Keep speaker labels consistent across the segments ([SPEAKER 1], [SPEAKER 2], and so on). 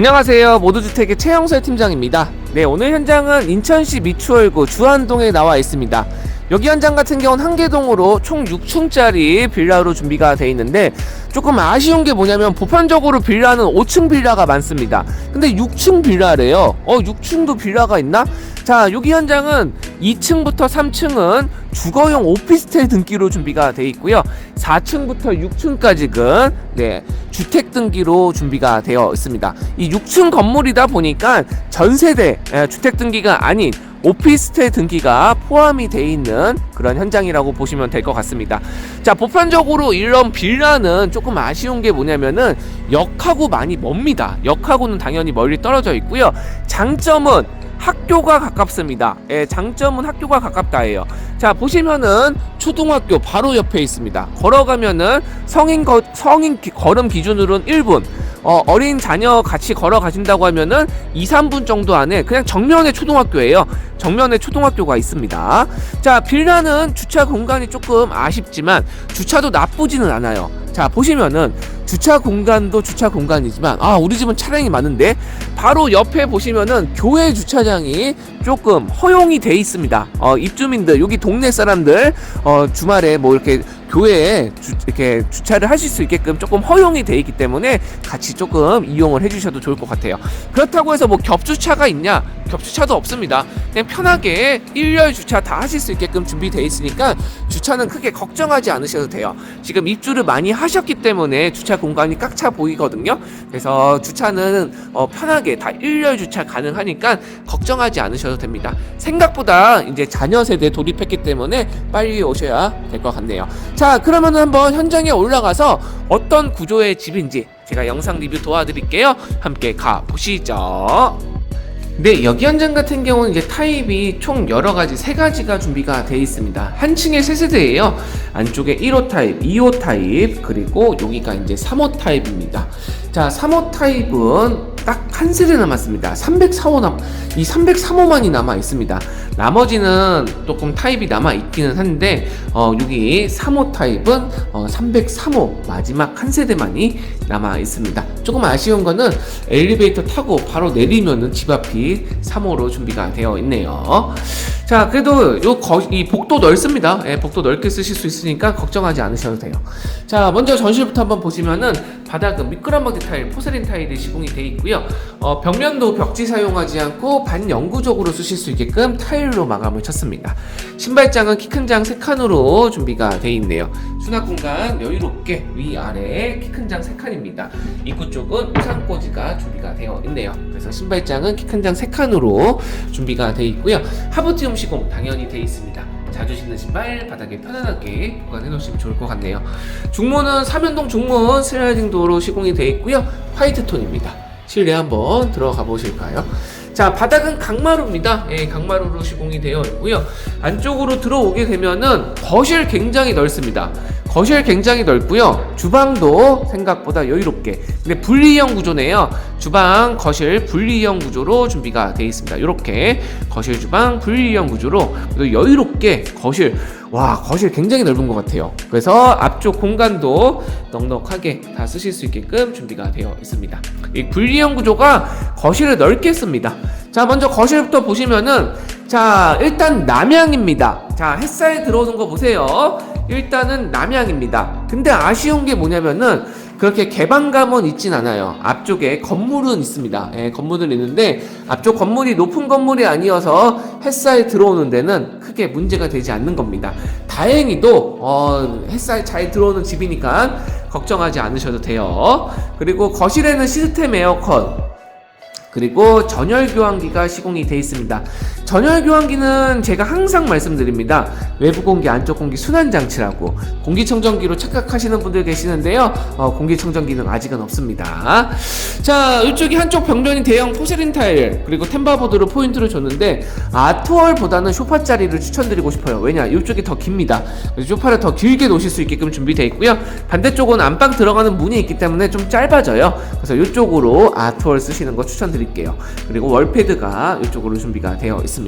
[SPEAKER 1] 안녕하세요. 모두주택의 최영설 팀장입니다. 네, 오늘 현장은 인천시 미추홀구 주안동에 나와 있습니다. 여기 현장 같은 경우는 한계동으로 총 6층짜리 빌라로 준비가 돼 있는데 조금 아쉬운 게 뭐냐면 보편적으로 빌라는 5층 빌라가 많습니다. 근데 6층 빌라래요. 어, 6층도 빌라가 있나? 자, 여기 현장은 2층부터 3층은 주거용 오피스텔 등기로 준비가 돼 있고요. 4층부터 6층까지는 네, 주택 등기로 준비가 되어 있습니다. 이 6층 건물이다 보니까 전세대 에, 주택 등기가 아닌 오피스텔 등기가 포함이 돼 있는 그런 현장이라고 보시면 될 것 같습니다. 자, 보편적으로 이런 빌라는 조금 아쉬운 게 뭐냐면은 역하고 많이 멉니다. 역하고는 당연히 멀리 떨어져 있고요. 장점은 학교가 가깝습니다. 예, 장점은 학교가 가깝다예요. 자, 보시면은 초등학교 바로 옆에 있습니다. 걸어가면은 성인 거, 성인 기- 걸음 기준으로는 1분. 어, 어린 자녀 같이 걸어가신다고 하면은 2, 3분 정도 안에 그냥 정면에 초등학교예요. 정면에 초등학교가 있습니다. 자, 빌라는 주차 공간이 조금 아쉽지만 주차도 나쁘지는 않아요. 자, 보시면은 주차 공간도 주차 공간이지만 아, 우리 집은 차량이 많은데 바로 옆에 보시면은 교회 주차장이 조금 허용이 돼 있습니다. 어, 입주민들 여기 동네 사람들 어, 주말에 뭐 이렇게 교회에 주, 이렇게 주차를 하실 수 있게끔 조금 허용이 돼 있기 때문에 같이 조금 이용을 해주셔도 좋을 것 같아요. 그렇다고 해서 뭐 겹주차가 있냐? 겹주차도 없습니다. 그냥 편하게 일렬 주차 다 하실 수 있게끔 준비되어 있으니까 주차는 크게 걱정하지 않으셔도 돼요. 지금 입주를 많이 하셨기 때문에 주차 공간이 꽉 차 보이거든요. 그래서 주차는 어, 편하게 다 일렬 주차 가능하니까 걱정하지 않으셔도 됩니다. 생각보다 이제 자녀 세대 돌입했기 때문에 빨리 오셔야 될 것 같네요. 자, 그러면 한번 현장에 올라가서 어떤 구조의 집인지 제가 영상 리뷰 도와드릴게요. 함께 가 보시죠. 네, 여기 현장 같은 경우는 이제 타입이 총 여러 가지 세 가지가 준비가 되어 있습니다. 한 층에 세 세대예요. 안쪽에 1호 타입, 2호 타입, 그리고 여기가 이제 3호 타입입니다. 자, 3호 타입은 딱 한 세대 남았습니다. 304호 남, 이 303호만이 남아 있습니다. 나머지는 조금 타입이 남아 있기는 한데, 어, 여기 3호 타입은 어, 303호 마지막 한 세대만이 남아 있습니다. 조금 아쉬운 거는 엘리베이터 타고 바로 내리면은 집 앞이 3호로 준비가 되어 있네요. 자, 그래도 요 거, 이 복도 넓습니다. 예, 복도 넓게 쓰실 수 있으니까 걱정하지 않으셔도 돼요. 자, 먼저 전실부터 한번 보시면은 바닥은 미끄럼버디 타일, 포세린 타일이 시공이 되어 있고요. 어, 벽면도 벽지 사용하지 않고 반영구적으로 쓰실 수 있게끔 타일로 마감을 쳤습니다. 신발장은 키 큰 장 3칸으로 준비가 되어 있네요. 수납 공간 여유롭게 위아래 키 큰 장 3칸입니다. 입구 쪽은 우산꽂이가 준비가 되어 있네요. 그래서 신발장은 키 큰 장 3칸으로 준비가 되어 있고요. 하부티움 시공 당연히 되어 있습니다. 자주 신는 신발 바닥에 편안하게 보관해 놓으시면 좋을 것 같네요. 중문은 삼연동 중문 슬라이딩 도로 시공이 되어 있고요. 화이트 톤입니다. 실내 한번 들어가 보실까요? 자, 바닥은 강마루입니다. 예, 강마루로 시공이 되어 있고요. 안쪽으로 들어오게 되면은 거실 굉장히 넓습니다. 거실 굉장히 넓고요. 주방도 생각보다 여유롭게. 근데 분리형 구조네요. 주방, 거실 분리형 구조로 준비가 되어 있습니다. 이렇게 거실, 주방 분리형 구조로 여유롭게 거실 와 거실 굉장히 넓은 것 같아요. 그래서 앞쪽 공간도 넉넉하게 다 쓰실 수 있게끔 준비가 되어 있습니다. 이 분리형 구조가 거실을 넓게 씁니다. 자 먼저 거실부터 보시면은 자 일단 남향입니다. 자 햇살 들어오는 거 보세요. 일단은 남향입니다. 근데 아쉬운 게 뭐냐면은 그렇게 개방감은 있진 않아요. 앞쪽에 건물은 있습니다. 예, 건물은 있는데 앞쪽 건물이 높은 건물이 아니어서 햇살 들어오는 데는 크게 문제가 되지 않는 겁니다. 다행히도 어, 햇살 잘 들어오는 집이니까 걱정하지 않으셔도 돼요. 그리고 거실에는 시스템 에어컨 그리고 전열 교환기가 시공이 되어 있습니다. 전열 교환기는 제가 항상 말씀드립니다. 외부 공기, 안쪽 공기 순환 장치라고 공기청정기로 착각하시는 분들 계시는데요. 어, 공기청정기는 아직은 없습니다. 자, 이쪽이 한쪽 벽면이 대형 포세린 타일 그리고 템바보드로 포인트를 줬는데 아트월보다는 쇼파 자리를 추천드리고 싶어요. 왜냐, 이쪽이 더 깁니다. 쇼파를 더 길게 놓으실 수 있게끔 준비되어 있고요. 반대쪽은 안방 들어가는 문이 있기 때문에 좀 짧아져요. 그래서 이쪽으로 아트월 쓰시는 거 추천드릴게요. 그리고 월패드가 이쪽으로 준비가 되어 있습니다.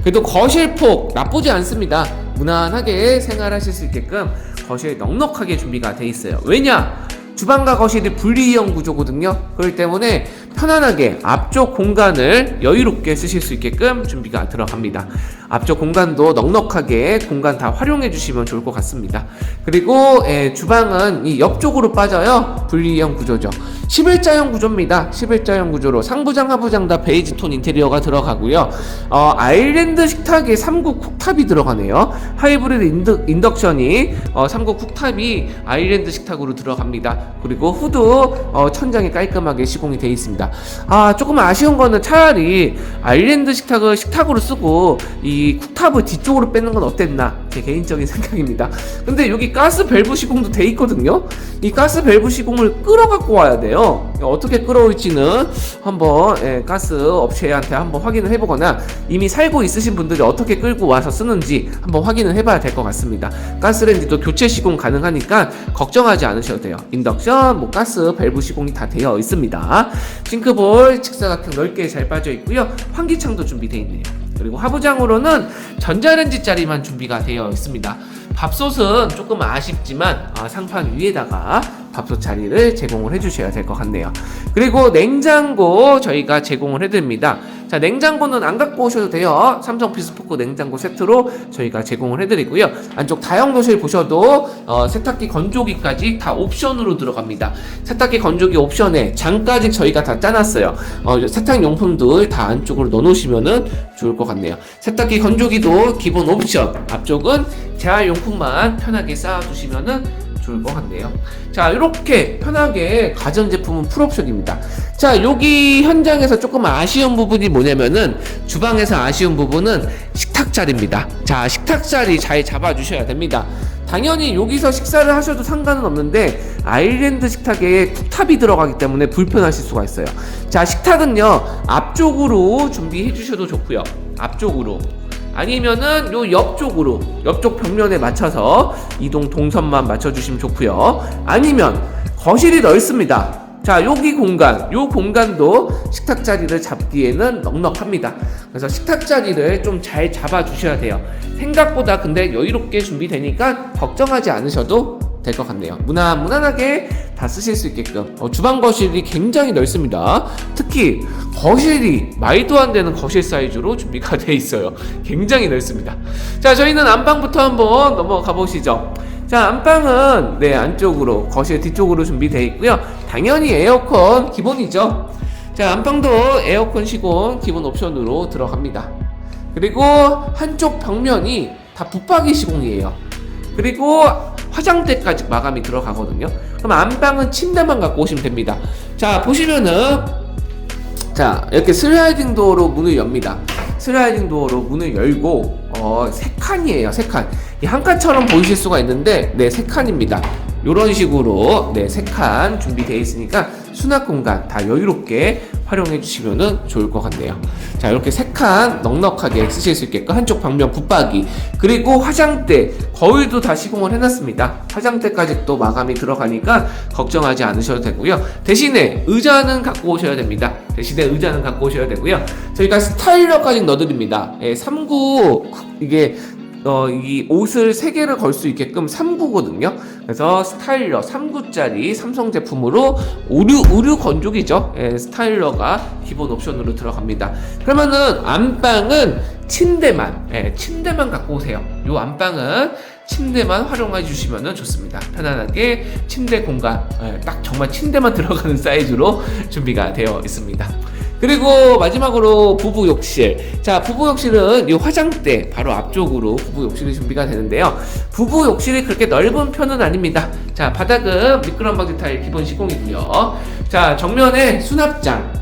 [SPEAKER 1] 그래도 거실 폭 나쁘지 않습니다. 무난하게 생활하실 수 있게끔 거실 넉넉하게 준비가 되어 있어요. 왜냐? 주방과 거실이 분리형 구조거든요. 그렇기 때문에 편안하게 앞쪽 공간을 여유롭게 쓰실 수 있게끔 준비가 들어갑니다. 앞쪽 공간도 넉넉하게 공간 다 활용해 주시면 좋을 것 같습니다. 그리고 예, 주방은 이 옆쪽으로 빠져요. 분리형 구조죠. 11자형 구조입니다. 11자형 구조로 상부장, 하부장 다 베이지 톤 인테리어가 들어가고요. 어, 아일랜드 식탁에 3구 쿡탑이 들어가네요. 하이브리드 인덕, 인덕션이 어, 3구 쿡탑이 아일랜드 식탁으로 들어갑니다. 그리고 후드 어, 천장이 깔끔하게 시공이 되어 있습니다. 아 조금 아쉬운 거는 차라리 아일랜드 식탁을 식탁으로 쓰고 이 쿡탑을 뒤쪽으로 빼는 건 어땠나 제 개인적인 생각입니다. 근데 여기 가스 밸브 시공도 돼 있거든요. 이 가스 밸브 시공을 끌어 갖고 와야 돼요. 어떻게 끌어올지는 한번 예, 가스 업체한테 한번 확인을 해보거나 이미 살고 있으신 분들이 어떻게 끌고 와서 쓰는지 한번 확인을 해봐야 될 것 같습니다. 가스레인지도 교체 시공 가능하니까 걱정하지 않으셔도 돼요. 인덕션, 뭐 가스 밸브 시공이 다 되어 있습니다. 싱크볼 직사각형 넓게 잘 빠져 있고요. 환기창도 준비되어 있네요. 그리고 하부장으로는 전자레인지 자리만 준비가 되어 있습니다. 밥솥은 조금 아쉽지만 아, 상판 위에다가 밥솥 자리를 제공을 해주셔야 될 것 같네요. 그리고 냉장고 저희가 제공을 해드립니다. 자 냉장고는 안 갖고 오셔도 돼요. 삼성 피스포크 냉장고 세트로 저희가 제공을 해드리고요. 안쪽 다용도실 보셔도 어, 세탁기 건조기까지 다 옵션으로 들어갑니다. 세탁기 건조기 옵션에 장까지 저희가 다 짜놨어요. 어, 세탁용품들 다 안쪽으로 넣어놓으시면은 좋을 것 같네요. 세탁기 건조기도 기본 옵션. 앞쪽은 재활용품만 편하게 쌓아두시면은 좋을 것 같네요. 자, 이렇게 편하게 가전제품은 풀옵션입니다. 자, 여기 현장에서 조금 아쉬운 부분이 뭐냐면은 주방에서 아쉬운 부분은 식탁 자리입니다. 자, 식탁 자리 잘 잡아주셔야 됩니다. 당연히 여기서 식사를 하셔도 상관은 없는데 아일랜드 식탁에 쿡탑이 들어가기 때문에 불편하실 수가 있어요. 자, 식탁은요 앞쪽으로 준비해 주셔도 좋고요. 앞쪽으로 아니면은 요 옆쪽으로 옆쪽 벽면에 맞춰서 이동 동선만 맞춰주시면 좋고요. 아니면 거실이 넓습니다. 자 여기 공간 요 공간도 식탁 자리를 잡기에는 넉넉합니다. 그래서 식탁 자리를 좀 잘 잡아 주셔야 돼요. 생각보다 근데 여유롭게 준비되니까 걱정하지 않으셔도 될 것 같네요. 무난 무난하게 다 쓰실 수 있게끔 어, 주방 거실이 굉장히 넓습니다. 특히 거실이 말도 안 되는 거실 사이즈로 준비가 돼 있어요. 굉장히 넓습니다. 자 저희는 안방부터 한번 넘어가 보시죠. 자 안방은 네 안쪽으로 거실 뒤쪽으로 준비되어 있고요. 당연히 에어컨 기본이죠. 자 안방도 에어컨 시공 기본 옵션으로 들어갑니다. 그리고 한쪽 벽면이 다 붙박이 시공이에요. 그리고 화장대까지 마감이 들어가거든요. 그럼 안방은 침대만 갖고 오시면 됩니다. 자 보시면은 자 이렇게 슬라이딩 도어로 문을 엽니다. 슬라이딩 도어로 문을 열고 어, 세 칸이에요. 세 칸. 이 한 칸처럼 보이실 수가 있는데 네, 세 칸입니다. 이런 식으로 네, 세 칸 준비되어 있으니까 수납 공간 다 여유롭게 활용해 주시면 좋을 것 같네요. 자, 이렇게 세 칸 넉넉하게 쓰실 수 있게끔 한쪽 방면 붙박이 그리고 화장대 거울도 다 시공을 해놨습니다. 화장대까지 또 마감이 들어가니까 걱정하지 않으셔도 되고요. 대신에 의자는 갖고 오셔야 됩니다. 대신에 의자는 갖고 오셔야 되고요. 저희가 스타일러까지 넣어드립니다. 예, 3구 이게 어, 이 옷을 3개를 걸 수 있게끔 3구거든요. 그래서 스타일러 3구짜리 삼성 제품으로 의류, 의류 건조기죠. 예, 스타일러가 기본 옵션으로 들어갑니다. 그러면은 안방은 침대만, 예, 침대만 갖고 오세요. 요 안방은 침대만 활용해 주시면 좋습니다. 편안하게 침대 공간, 예, 딱 정말 침대만 들어가는 사이즈로 준비가 되어 있습니다. 그리고 마지막으로 부부 욕실. 자, 부부 욕실은 이 화장대 바로 앞쪽으로 부부 욕실이 준비가 되는데요. 부부 욕실이 그렇게 넓은 편은 아닙니다. 자, 바닥은 미끄럼 방지 타일 기본 시공이고요. 자, 정면에 수납장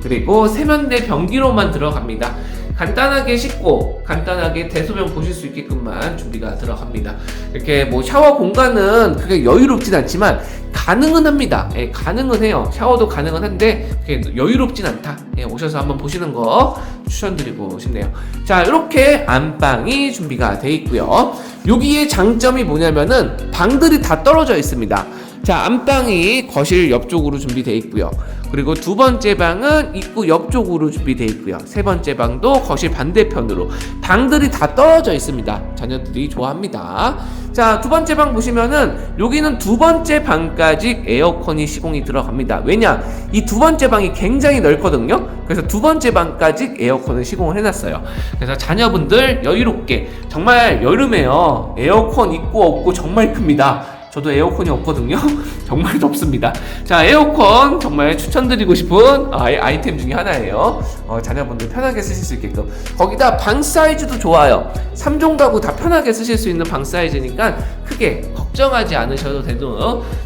[SPEAKER 1] 그리고 세면대 변기로만 들어갑니다. 간단하게 씻고 간단하게 대소변 보실 수 있게끔만 준비가 들어갑니다. 이렇게 뭐 샤워 공간은 그게 여유롭진 않지만 가능은 합니다. 예, 가능은 해요. 샤워도 가능은 한데 그게 여유롭진 않다. 예, 오셔서 한번 보시는 거 추천드리고 싶네요. 자, 이렇게 안방이 준비가 돼 있고요. 여기에 장점이 뭐냐면은 방들이 다 떨어져 있습니다. 자, 안방이 거실 옆쪽으로 준비되어 있고요. 그리고 두 번째 방은 입구 옆쪽으로 준비되어 있고요. 세 번째 방도 거실 반대편으로 방들이 다 떨어져 있습니다. 자녀들이 좋아합니다. 자, 두 번째 방 보시면은 여기는 두 번째 방까지 에어컨이 시공이 들어갑니다. 왜냐? 이 두 번째 방이 굉장히 넓거든요. 그래서 두 번째 방까지 에어컨을 시공을 해놨어요. 그래서 자녀분들 여유롭게 정말 여름에요. 에어컨 있고 없고 정말 큽니다. 저도 에어컨이 없거든요. 정말 덥습니다. 자, 에어컨 정말 추천드리고 싶은 아이, 아이템 중에 하나예요. 어, 자녀분들 편하게 쓰실 수 있게끔. 거기다 방 사이즈도 좋아요. 3종 가구 다 편하게 쓰실 수 있는 방 사이즈니까 크게 걱정하지 않으셔도 되는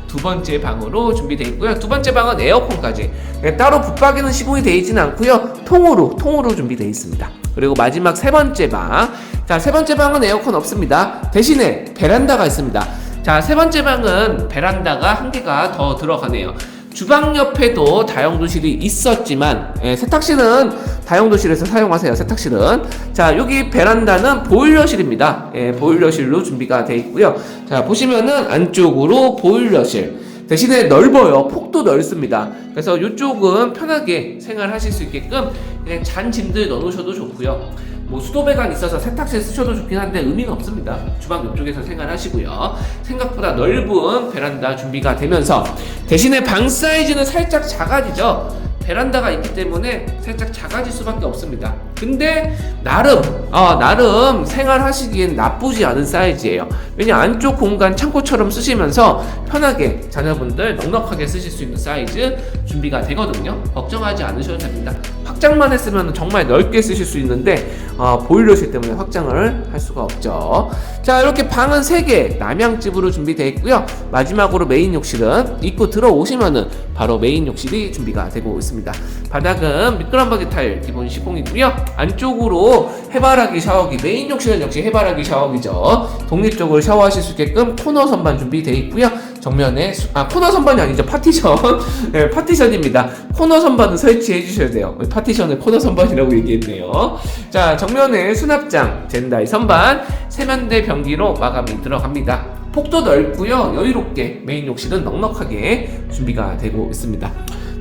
[SPEAKER 1] 두 번째 방으로 준비되어 있고요. 두 번째 방은 에어컨까지. 네, 따로 붙박이는 시공이 되어 있지는 않고요. 통으로, 통으로 준비되어 있습니다. 그리고 마지막 세 번째 방. 자, 세 번째 방은 에어컨 없습니다. 대신에 베란다가 있습니다. 자, 세 번째 방은 베란다가 한 개가 더 들어가네요. 주방 옆에도 다용도실이 있었지만 예, 세탁실은 다용도실에서 사용하세요. 세탁실은 자 여기 베란다는 보일러실입니다. 예, 보일러실로 준비가 되어 있고요. 자 보시면은 안쪽으로 보일러실 대신에 넓어요. 폭도 넓습니다. 그래서 이쪽은 편하게 생활하실 수 있게끔 그냥 잔 짐들 넣어놓으셔도 좋고요. 뭐 수도배관 있어서 세탁실 쓰셔도 좋긴 한데 의미는 없습니다. 주방 옆쪽에서 생활하시고요. 생각보다 넓은 베란다 준비가 되면서 대신에 방 사이즈는 살짝 작아지죠. 베란다가 있기 때문에 살짝 작아질 수밖에 없습니다. 근데 나름 어, 나름 생활하시기엔 나쁘지 않은 사이즈예요. 왜냐 안쪽 공간 창고처럼 쓰시면서 편하게 자녀분들 넉넉하게 쓰실 수 있는 사이즈 준비가 되거든요. 걱정하지 않으셔도 됩니다. 확장만 했으면 정말 넓게 쓰실 수 있는데 어, 보일러실 때문에 확장을 할 수가 없죠. 자 이렇게 방은 3개 남양집으로 준비되어 있고요. 마지막으로 메인 욕실은 입구 들어오시면은 바로 메인 욕실이 준비가 되고 있습니다. 바닥은 미끄럼바디 타일 기본 시공이고요. 안쪽으로 해바라기 샤워기 메인 욕실은 역시 해바라기 샤워기죠. 독립적으로 샤워하실 수 있게끔 코너 선반 준비되어 있고요. 정면에 수- 아 코너 선반이 아니죠 파티션 네, 파티션입니다. 코너 선반은 설치해 주셔야 돼요. 파티션을 코너 선반이라고 얘기했네요. 자 정면에 수납장 젠다이 선반 세면대 변기로 마감이 들어갑니다. 폭도 넓고요 여유롭게 메인 욕실은 넉넉하게 준비가 되고 있습니다.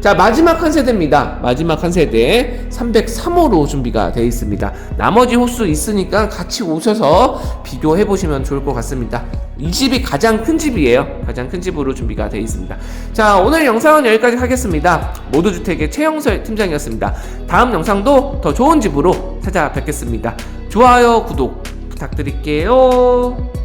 [SPEAKER 1] 자 마지막 한 세대입니다. 마지막 한 세대 303호로 준비가 되어 있습니다. 나머지 호수 있으니까 같이 오셔서 비교해 보시면 좋을 것 같습니다. 이 집이 가장 큰 집이에요. 가장 큰 집으로 준비가 되어 있습니다. 자 오늘 영상은 여기까지 하겠습니다. 모두주택의 최영설 팀장이었습니다. 다음 영상도 더 좋은 집으로 찾아뵙겠습니다. 좋아요 구독 부탁드릴게요.